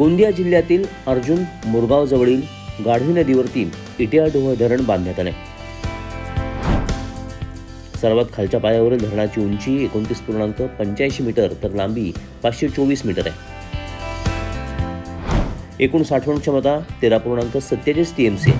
गोंदिया जिल्ह्यातील अर्जुन मुरगाव जवळील गाढवी नदीवरती इटियाडोह धरण बांधण्यात आले. सर्वात खालच्या पायावरील धरणाची उंची एकोणतीस पूर्णांक पंच्याऐंशी मीटर तर लांबी पाचशे चोवीस मीटर आहे. एकूण साठवण क्षमता तेरा पूर्णांक सत्तेचाळीस टी एम सी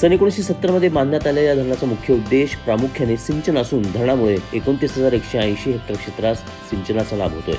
सन एकोणीसशे सत्तरमध्ये बांधण्यात आलेल्या या धरणाचा मुख्य उद्देश प्रामुख्याने सिंचन असून धरणामुळे एकोणतीस हजार एकशे ऐंशी हेक्टर क्षेत्रास सिंचनाचा लाभ होतोय.